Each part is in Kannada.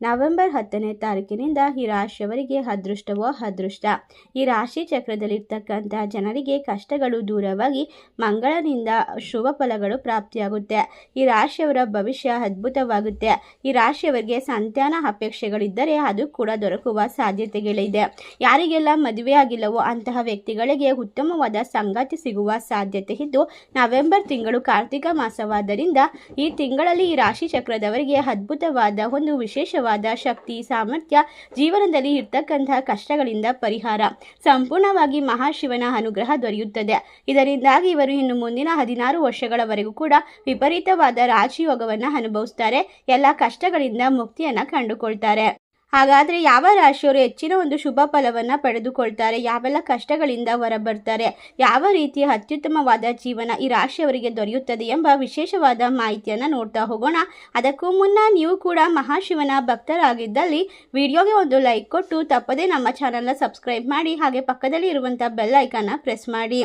ನವೆಂಬರ್ ಹತ್ತನೇ ತಾರೀಕಿನಿಂದ ಈ ರಾಶಿಯವರಿಗೆ ಅದೃಷ್ಟವೋ ಅದೃಷ್ಟ. ಈ ರಾಶಿ ಚಕ್ರದಲ್ಲಿರ್ತಕ್ಕಂತಹ ಜನರಿಗೆ ಕಷ್ಟಗಳು ದೂರವಾಗಿ ಮಂಗಳನಿಂದ ಶುಭ ಫಲಗಳು ಪ್ರಾಪ್ತಿಯಾಗುತ್ತೆ. ಈ ರಾಶಿಯವರ ಭವಿಷ್ಯ ಅದ್ಭುತವಾಗುತ್ತೆ. ಈ ರಾಶಿಯವರಿಗೆ ಸಂತಾನ ಅಪೇಕ್ಷೆಗಳಿದ್ದರೆ ಅದು ಕೂಡ ದೊರಕುವ ಸಾಧ್ಯತೆಗಳಿದೆ. ಯಾರಿಗೆಲ್ಲ ಮದುವೆ ಆಗಿಲ್ಲವೋ ಅಂತಹ ವ್ಯಕ್ತಿಗಳಿಗೆ ಉತ್ತಮವಾದ ಸಂಗಾತಿ ಸಿಗುವ ಸಾಧ್ಯತೆ ಇದ್ದು, ನವೆಂಬರ್ ತಿಂಗಳು ಕಾರ್ತಿಕ ಮಾಸವಾದ್ದರಿಂದ ಈ ತಿಂಗಳಲ್ಲಿ ಈ ರಾಶಿ ಚಕ್ರದವರಿಗೆ ಅದ್ಭುತವಾದ ಒಂದು ವಿಶೇಷವಾದ ಶಕ್ತಿ, ಸಾಮರ್ಥ್ಯ, ಜೀವನದಲ್ಲಿ ಇರ್ತಕ್ಕಂತಹ ಕಷ್ಟಗಳಿಂದ ಪರಿಹಾರ. ಸಂಪೂರ್ಣವಾಗಿ ಮಹಾಶಿವನ ಅನುಗ್ರಹ ದೊರೆಯುತ್ತದೆ. ಇದರಿಂದಾಗಿ ಇವರು ಇನ್ನು ಮುಂದಿನ ಹದಿನಾರು ವರ್ಷಗಳವರೆಗೂ ಕೂಡ ವಿಪರೀತವಾದ ರಾಜಯೋಗವನ್ನು ಅನುಭವಿಸ್ತಾರೆ. ಎಲ್ಲ ಕಷ್ಟಗಳಿಂದ ಮುಕ್ತಿಯನ್ನು ಕಂಡುಕೊಳ್ತಾರೆ. ಹಾಗಾದರೆ ಯಾವ ರಾಶಿಯವರು ಹೆಚ್ಚಿನ ಒಂದು ಶುಭ ಫಲವನ್ನು ಪಡೆದುಕೊಳ್ತಾರೆ? ಯಾವೆಲ್ಲ ಕಷ್ಟಗಳಿಂದ ಹೊರಬರ್ತಾರೆ? ಯಾವ ರೀತಿಯ ಅತ್ಯುತ್ತಮವಾದ ಜೀವನ ಈ ರಾಶಿಯವರಿಗೆ ದೊರೆಯುತ್ತದೆ ಎಂಬ ವಿಶೇಷವಾದ ಮಾಹಿತಿಯನ್ನು ನೋಡ್ತಾ ಹೋಗೋಣ. ಅದಕ್ಕೂ ಮುನ್ನ ನೀವು ಕೂಡ ಮಹಾಶಿವನ ಭಕ್ತರಾಗಿದ್ದಲ್ಲಿ ವಿಡಿಯೋಗೆ ಒಂದು ಲೈಕ್ ಕೊಟ್ಟು ತಪ್ಪದೇ ನಮ್ಮ ಚಾನಲ್ನ ಸಬ್ಸ್ಕ್ರೈಬ್ ಮಾಡಿ, ಹಾಗೆ ಪಕ್ಕದಲ್ಲಿ ಇರುವಂಥ ಬೆಲ್ ಐಕನ್ನ ಪ್ರೆಸ್ ಮಾಡಿ.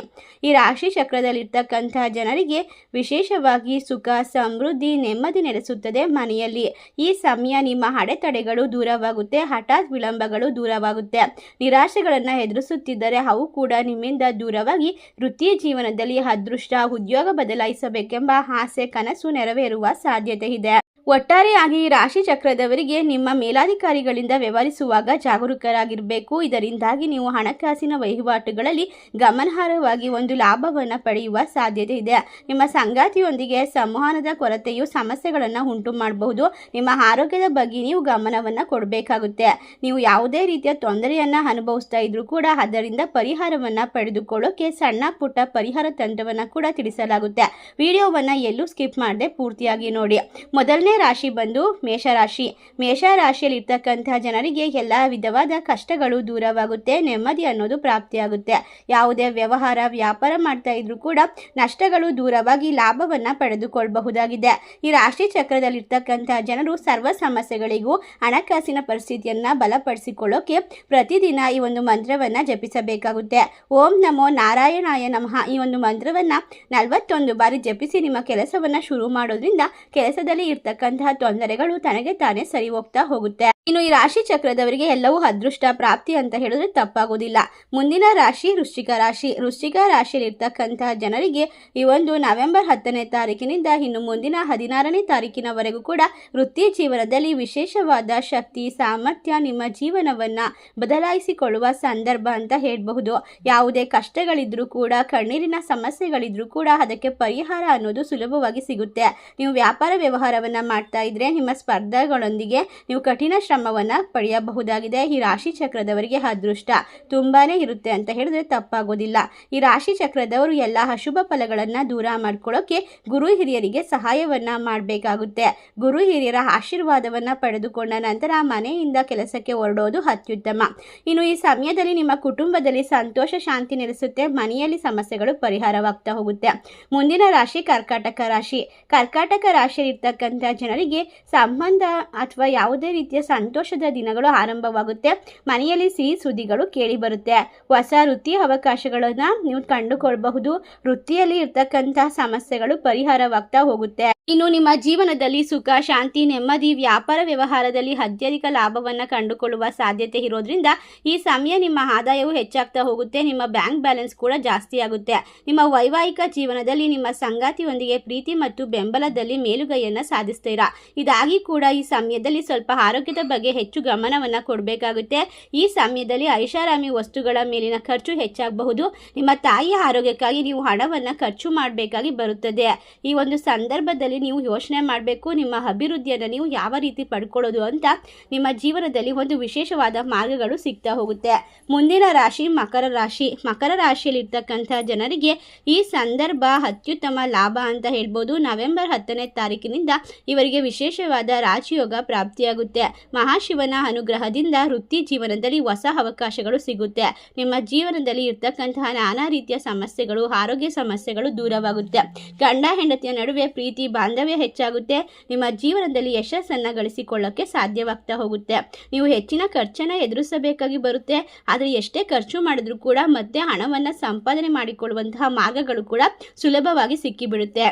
ಈ ರಾಶಿ ಚಕ್ರದಲ್ಲಿರ್ತಕ್ಕಂಥ ಜನರಿಗೆ ವಿಶೇಷವಾಗಿ ಸುಖ, ಸಮೃದ್ಧಿ, ನೆಮ್ಮದಿ ನೆಲೆಸುತ್ತದೆ ಮನೆಯಲ್ಲಿ. ಈ ಸಮಯ ನಿಮ್ಮ ಅಡೆತಡೆಗಳು ದೂರವಾಗುತ್ತೆ, ಹಠಾತ್ ವಿಳಂಬಗಳು ದೂರವಾಗುತ್ತೆ. ನಿರಾಶೆಗಳನ್ನು ಎದುರಿಸುತ್ತಿದ್ದರೆ ಅವು ಕೂಡ ನಿಮ್ಮಿಂದ ದೂರವಾಗಿ ವೃತ್ತಿ ಜೀವನದಲ್ಲಿ ಅದೃಷ್ಟ, ಉದ್ಯೋಗ ಬದಲಾಯಿಸಬೇಕೆಂಬ ಆಸೆ, ಕನಸು ನೆರವೇರುವ ಸಾಧ್ಯತೆ ಇದೆ. ಒಟ್ಟಾರೆಯಾಗಿ ರಾಶಿ ಚಕ್ರದವರಿಗೆ ನಿಮ್ಮ ಮೇಲಾಧಿಕಾರಿಗಳಿಂದ ವ್ಯವಹರಿಸುವಾಗ ಜಾಗರೂಕರಾಗಿರಬೇಕು. ಇದರಿಂದಾಗಿ ನೀವು ಹಣಕಾಸಿನ ವಹಿವಾಟುಗಳಲ್ಲಿ ಗಮನಾರ್ಹವಾಗಿ ಒಂದು ಲಾಭವನ್ನು ಪಡೆಯುವ ಸಾಧ್ಯತೆ ಇದೆ. ನಿಮ್ಮ ಸಂಗಾತಿಯೊಂದಿಗೆ ಸಂವಹನದ ಕೊರತೆಯು ಸಮಸ್ಯೆಗಳನ್ನು ಉಂಟು ಮಾಡಬಹುದು ನಿಮ್ಮ ಆರೋಗ್ಯದ ಬಗ್ಗೆ ನೀವು ಗಮನವನ್ನು ಕೊಡಬೇಕಾಗುತ್ತೆ. ನೀವು ಯಾವುದೇ ರೀತಿಯ ತೊಂದರೆಯನ್ನು ಅನುಭವಿಸ್ತಾ ಇದ್ರೂ ಕೂಡ ಅದರಿಂದ ಪರಿಹಾರವನ್ನು ಪಡೆದುಕೊಳ್ಳೋಕೆ ಸಣ್ಣ ಪುಟ್ಟ ಪರಿಹಾರ ತಂತ್ರವನ್ನು ಕೂಡ ತಿಳಿಸಲಾಗುತ್ತೆ. ವಿಡಿಯೋವನ್ನು ಎಲ್ಲೂ ಸ್ಕಿಪ್ ಮಾಡದೆ ಪೂರ್ತಿಯಾಗಿ ನೋಡಿ. ಮೊದಲನೇ ರಾಶಿ ಬಂದು ಮೇಷರಾಶಿ. ಮೇಷರಾಶಿಯಲ್ಲಿ ಇರ್ತಕ್ಕಂತಹ ಜನರಿಗೆ ಎಲ್ಲ ವಿಧವಾದ ಕಷ್ಟಗಳು ದೂರವಾಗುತ್ತೆ, ನೆಮ್ಮದಿ ಅನ್ನೋದು ಪ್ರಾಪ್ತಿಯಾಗುತ್ತೆ. ಯಾವುದೇ ವ್ಯವಹಾರ, ವ್ಯಾಪಾರ ಮಾಡ್ತಾ ಇದ್ರೂ ಕೂಡ ನಷ್ಟಗಳು ದೂರವಾಗಿ ಲಾಭವನ್ನು ಪಡೆದುಕೊಳ್ಳಬಹುದಾಗಿದೆ ಈ ರಾಶಿ ಚಕ್ರದಲ್ಲಿರ್ತಕ್ಕಂತಹ ಜನರು ಸರ್ವ ಸಮಸ್ಯೆಗಳಿಗೂ ಹಣಕಾಸಿನ ಪರಿಸ್ಥಿತಿಯನ್ನು ಬಲಪಡಿಸಿಕೊಳ್ಳೋಕೆ ಪ್ರತಿದಿನ ಈ ಒಂದು ಮಂತ್ರವನ್ನು ಜಪಿಸಬೇಕಾಗುತ್ತೆ. ಓಂ ನಮೋ ನಾರಾಯಣಾಯ ನಮಃ. ಈ ಒಂದು ಮಂತ್ರವನ್ನು ನಲವತ್ತೊಂದು ಬಾರಿ ಜಪಿಸಿ ನಿಮ್ಮ ಕೆಲಸವನ್ನು ಶುರು ಮಾಡೋದ್ರಿಂದ ಕೆಲಸದಲ್ಲಿ ಇರ್ತಕ್ಕಂತಹ ತೊಂದರೆಗಳು ತನಗೆ ತಾನೇ ಸರಿ ಹೋಗ್ತಾ ಹೋಗುತ್ತೆ. ಇನ್ನು ಈ ರಾಶಿ ಚಕ್ರದವರಿಗೆ ಎಲ್ಲವೂ ಅದೃಷ್ಟ, ಪ್ರಾಪ್ತಿ ಅಂತ ಹೇಳಿದ್ರೆ ತಪ್ಪಾಗೋದಿಲ್ಲ. ಮುಂದಿನ ರಾಶಿ ವೃಶ್ಚಿಕ ರಾಶಿ. ವೃಶ್ಚಿಕ ರಾಶಿಯಲ್ಲಿ ಇರ್ತಕ್ಕಂತಹ ಜನರಿಗೆ ಈ ಒಂದು ನವೆಂಬರ್ ಹತ್ತನೇ ತಾರೀಕಿನಿಂದ ಇನ್ನು ಮುಂದಿನ ಹದಿನಾರನೇ ತಾರೀಕಿನವರೆಗೂ ಕೂಡ ವೃತ್ತಿ ಜೀವನದಲ್ಲಿ ವಿಶೇಷವಾದ ಶಕ್ತಿ, ಸಾಮರ್ಥ್ಯ, ನಿಮ್ಮ ಜೀವನವನ್ನ ಬದಲಾಯಿಸಿಕೊಳ್ಳುವ ಸಂದರ್ಭ ಅಂತ ಹೇಳಬಹುದು. ಯಾವುದೇ ಕಷ್ಟಗಳಿದ್ರೂ ಕೂಡ, ಕಣ್ಣೀರಿನ ಸಮಸ್ಯೆಗಳಿದ್ರೂ ಕೂಡ ಅದಕ್ಕೆ ಪರಿಹಾರ ಅನ್ನೋದು ಸುಲಭವಾಗಿ ಸಿಗುತ್ತೆ. ನೀವು ವ್ಯಾಪಾರ ವ್ಯವಹಾರವನ್ನ ಮಾಡ್ತಾ ಇದ್ರೆ ನಿಮ್ಮ ಸ್ಪರ್ಧೆಗಳೊಂದಿಗೆ ನೀವು ಕಠಿಣ ಶ್ರಮವನ್ನ ಪಡೆಯಬಹುದಾಗಿದೆ. ಈ ರಾಶಿ ಚಕ್ರದವರಿಗೆ ಅದೃಷ್ಟ ತುಂಬಾನೇ ಇರುತ್ತೆ ಅಂತ ಹೇಳಿದ್ರೆ ತಪ್ಪಾಗೋದಿಲ್ಲ. ಈ ರಾಶಿ ಚಕ್ರದವರು ಎಲ್ಲ ಅಶುಭ ಫಲಗಳನ್ನ ದೂರ ಮಾಡ್ಕೊಳ್ಳೋಕೆ ಗುರು ಹಿರಿಯರಿಗೆ ಸಹಾಯವನ್ನ ಮಾಡಬೇಕಾಗುತ್ತೆ. ಗುರು ಹಿರಿಯರ ಆಶೀರ್ವಾದವನ್ನ ಪಡೆದುಕೊಂಡ ನಂತರ ಮನೆಯಿಂದ ಕೆಲಸಕ್ಕೆ ಹೊರಡೋದು ಅತ್ಯುತ್ತಮ. ಇನ್ನು ಈ ಸಮಯದಲ್ಲಿ ನಿಮ್ಮ ಕುಟುಂಬದಲ್ಲಿ ಸಂತೋಷ, ಶಾಂತಿ ನೆಲೆಸುತ್ತೆ. ಮನೆಯಲ್ಲಿ ಸಮಸ್ಯೆಗಳು ಪರಿಹಾರವಾಗ್ತಾ ಹೋಗುತ್ತೆ. ಮುಂದಿನ ರಾಶಿ ಕರ್ಕಾಟಕ ರಾಶಿ. ಕರ್ಕಾಟಕ ರಾಶಿಯಲ್ಲಿ ಇರ್ತಕ್ಕಂಥ ಜನರಿಗೆ ಸಂಬಂಧ ಅಥವಾ ಯಾವುದೇ ರೀತಿಯ ಸಂತೋಷದ ದಿನಗಳು ಆರಂಭವಾಗುತ್ತೆ. ಮನೆಯಲ್ಲಿ ಸಿಹಿ ಸುದ್ದಿಗಳು ಕೇಳಿ ಬರುತ್ತೆ ಹೊಸ ವೃತ್ತಿ ಅವಕಾಶಗಳನ್ನು ನೀವು ಕಂಡುಕೊಳ್ಬಹುದು. ವೃತ್ತಿಯಲ್ಲಿ ಇರ್ತಕ್ಕಂತಹ ಸಮಸ್ಯೆಗಳು ಪರಿಹಾರವಾಗ್ತಾ ಹೋಗುತ್ತೆ. ಇನ್ನು ನಿಮ್ಮ ಜೀವನದಲ್ಲಿ ಸುಖ, ಶಾಂತಿ, ನೆಮ್ಮದಿ, ವ್ಯಾಪಾರ ವ್ಯವಹಾರದಲ್ಲಿ ಅತ್ಯಧಿಕ ಲಾಭವನ್ನು ಕಂಡುಕೊಳ್ಳುವ ಸಾಧ್ಯತೆ ಇರೋದ್ರಿಂದ ಈ ಸಮಯ ನಿಮ್ಮ ಆದಾಯವು ಹೆಚ್ಚಾಗ್ತಾ ಹೋಗುತ್ತೆ, ನಿಮ್ಮ ಬ್ಯಾಂಕ್ ಬ್ಯಾಲೆನ್ಸ್ ಕೂಡ ಜಾಸ್ತಿ ಆಗುತ್ತೆ. ನಿಮ್ಮ ವೈವಾಹಿಕ ಜೀವನದಲ್ಲಿ ನಿಮ್ಮ ಸಂಗಾತಿಯೊಂದಿಗೆ ಪ್ರೀತಿ ಮತ್ತು ಬೆಂಬಲದಲ್ಲಿ ಮೇಲುಗೈಯನ್ನು ಸಾಧಿಸ್ತೀರಾ? ಇದಾಗಿ ಕೂಡ ಈ ಸಮಯದಲ್ಲಿ ಸ್ವಲ್ಪ ಆರೋಗ್ಯದ ಬಗ್ಗೆ ಹೆಚ್ಚು ಗಮನವನ್ನು ಕೊಡಬೇಕಾಗುತ್ತೆ. ಈ ಸಮಯದಲ್ಲಿ ಐಷಾರಾಮಿ ವಸ್ತುಗಳ ಮೇಲಿನ ಖರ್ಚು ಹೆಚ್ಚಾಗಬಹುದು. ನಿಮ್ಮ ತಾಯಿಯ ಆರೋಗ್ಯಕ್ಕಾಗಿ ನೀವು ಹಣವನ್ನು ಖರ್ಚು ಮಾಡಬೇಕಾಗಿ ಬರುತ್ತದೆ. ಈ ಒಂದು ಸಂದರ್ಭದಲ್ಲಿ ನೀವು ಯೋಚನೆ ಮಾಡಬೇಕು, ನಿಮ್ಮ ಅಭಿವೃದ್ಧಿಯನ್ನು ನೀವು ಯಾವ ರೀತಿ ಪಡ್ಕೊಳ್ಳೋದು ಅಂತ ನಿಮ್ಮ ಜೀವನದಲ್ಲಿ ಒಂದು ವಿಶೇಷವಾದ ಮಾರ್ಗಗಳು ಸಿಗ್ತಾ ಹೋಗುತ್ತೆ. ಮುಂದಿನ ರಾಶಿ ಮಕರ ರಾಶಿ. ಮಕರ ರಾಶಿಯಲ್ಲಿ ಇರ್ತಕ್ಕಂಥ ಜನರಿಗೆ ಈ ಸಂದರ್ಭ ಅತ್ಯುತ್ತಮ ಲಾಭ ಅಂತ ಹೇಳ್ಬೋದು. ನವೆಂಬರ್ ಹತ್ತನೇ ತಾರೀಕಿನಿಂದ ಇವರಿಗೆ ವಿಶೇಷವಾದ ರಾಜಯೋಗ ಪ್ರಾಪ್ತಿಯಾಗುತ್ತೆ. ಮಹಾಶಿವನ ಅನುಗ್ರಹದಿಂದ ವೃತ್ತಿ ಜೀವನದಲ್ಲಿ ಹೊಸ ಅವಕಾಶಗಳು ಸಿಗುತ್ತೆ. ನಿಮ್ಮ ಜೀವನದಲ್ಲಿ ಇರ್ತಕ್ಕಂತಹ ನಾನಾ ರೀತಿಯ ಸಮಸ್ಯೆಗಳು, ಆರೋಗ್ಯ ಸಮಸ್ಯೆಗಳು ದೂರವಾಗುತ್ತೆ. ಗಂಡ ಹೆಂಡತಿಯ ನಡುವೆ ಪ್ರೀತಿ ಬಾಂಧವ್ಯ ಹೆಚ್ಚಾಗುತ್ತೆ. ನಿಮ್ಮ ಜೀವನದಲ್ಲಿ ಯಶಸ್ಸನ್ನು ಗಳಿಸಿಕೊಳ್ಳೋಕ್ಕೆ ಸಾಧ್ಯವಾಗ್ತಾ ಹೋಗುತ್ತೆ. ನೀವು ಹೆಚ್ಚಿನ ಖರ್ಚನ್ನು ಎದುರಿಸಬೇಕಾಗಿ ಬರುತ್ತೆ. ಆದರೆ ಎಷ್ಟೇ ಖರ್ಚು ಮಾಡಿದ್ರೂ ಕೂಡ ಮತ್ತೆ ಹಣವನ್ನು ಸಂಪಾದನೆ ಮಾಡಿಕೊಳ್ಳುವಂತಹ ಮಾರ್ಗಗಳು ಕೂಡ ಸುಲಭವಾಗಿ ಸಿಕ್ಕಿಬಿಡುತ್ತೆ.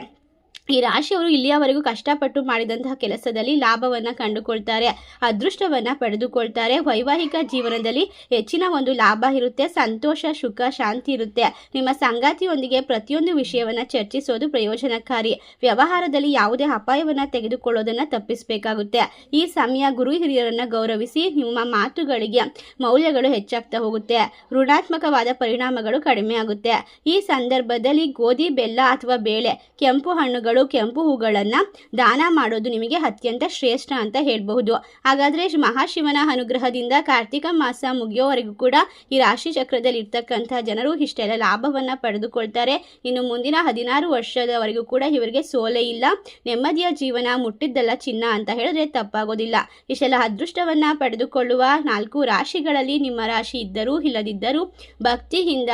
ಈ ರಾಶಿಯವರು ಇಲ್ಲಿಯವರೆಗೂ ಕಷ್ಟಪಟ್ಟು ಮಾಡಿದಂತಹ ಕೆಲಸದಲ್ಲಿ ಲಾಭವನ್ನು ಕಂಡುಕೊಳ್ತಾರೆ, ಅದೃಷ್ಟವನ್ನು ಪಡೆದುಕೊಳ್ತಾರೆ. ವೈವಾಹಿಕ ಜೀವನದಲ್ಲಿ ಹೆಚ್ಚಿನ ಒಂದು ಲಾಭ ಇರುತ್ತೆ, ಸಂತೋಷ, ಸುಖ, ಶಾಂತಿ ಇರುತ್ತೆ. ನಿಮ್ಮ ಸಂಗಾತಿಯೊಂದಿಗೆ ಪ್ರತಿಯೊಂದು ವಿಷಯವನ್ನು ಚರ್ಚಿಸೋದು ಪ್ರಯೋಜನಕಾರಿ. ವ್ಯವಹಾರದಲ್ಲಿ ಯಾವುದೇ ಅಪಾಯವನ್ನು ತೆಗೆದುಕೊಳ್ಳೋದನ್ನು ತಪ್ಪಿಸಬೇಕಾಗುತ್ತೆ. ಈ ಸಮಯ ಗುರು ಹಿರಿಯರನ್ನು ಗೌರವಿಸಿ ನಿಮ್ಮ ಮಾತುಗಳಿಗೆ ಮೌಲ್ಯಗಳು ಹೆಚ್ಚಾಗ್ತಾ ಹೋಗುತ್ತೆ. ಋಣಾತ್ಮಕವಾದ ಪರಿಣಾಮಗಳು ಕಡಿಮೆ ಆಗುತ್ತೆ ಈ ಸಂದರ್ಭದಲ್ಲಿ ಗೋಧಿ, ಬೆಲ್ಲ ಅಥವಾ ಬೇಳೆ, ಕೆಂಪು ಹಣ್ಣುಗಳು ಕೆಂಪು ಹೂಗಳನ್ನು ದಾನ ಮಾಡೋದು ನಿಮಗೆ ಅತ್ಯಂತ ಶ್ರೇಷ್ಠ ಅಂತ ಹೇಳಬಹುದು. ಹಾಗಾದರೆ ಮಹಾಶಿವನ ಅನುಗ್ರಹದಿಂದ ಕಾರ್ತಿಕ ಮಾಸ ಮುಗಿಯೋವರೆಗೂ ಕೂಡ ಈ ರಾಶಿ ಚಕ್ರದಲ್ಲಿ ಇರ್ತಕ್ಕಂಥ ಜನರು ಇಷ್ಟೆಲ್ಲ ಲಾಭವನ್ನು ಪಡೆದುಕೊಳ್ತಾರೆ. ಇನ್ನು ಮುಂದಿನ ಹದಿನಾರು ವರ್ಷದವರೆಗೂ ಕೂಡ ಇವರಿಗೆ ಸೋಲೆ ಇಲ್ಲ. ನೆಮ್ಮದಿಯ ಜೀವನ ಮುಟ್ಟಿದ್ದಲ್ಲ ಚಿನ್ನ ಅಂತ ಹೇಳಿದ್ರೆ ತಪ್ಪಾಗೋದಿಲ್ಲ. ಇಷ್ಟೆಲ್ಲ ಅದೃಷ್ಟವನ್ನು ಪಡೆದುಕೊಳ್ಳುವ ನಾಲ್ಕು ರಾಶಿಗಳಲ್ಲಿ ನಿಮ್ಮ ರಾಶಿ ಇದ್ದರೂ ಇಲ್ಲದಿದ್ದರೂ ಭಕ್ತಿಯಿಂದ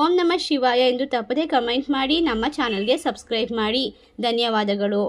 ಓಂ ನಮ ಶಿವಾಯ ಎಂದು ತಪ್ಪದೆ ಕಮೆಂಟ್ ಮಾಡಿ ನಮ್ಮ ಚಾನಲ್ಗೆ ಸಬ್ಸ್ಕ್ರೈಬ್ ಮಾಡಿ. ಧನ್ಯವಾದಗಳು.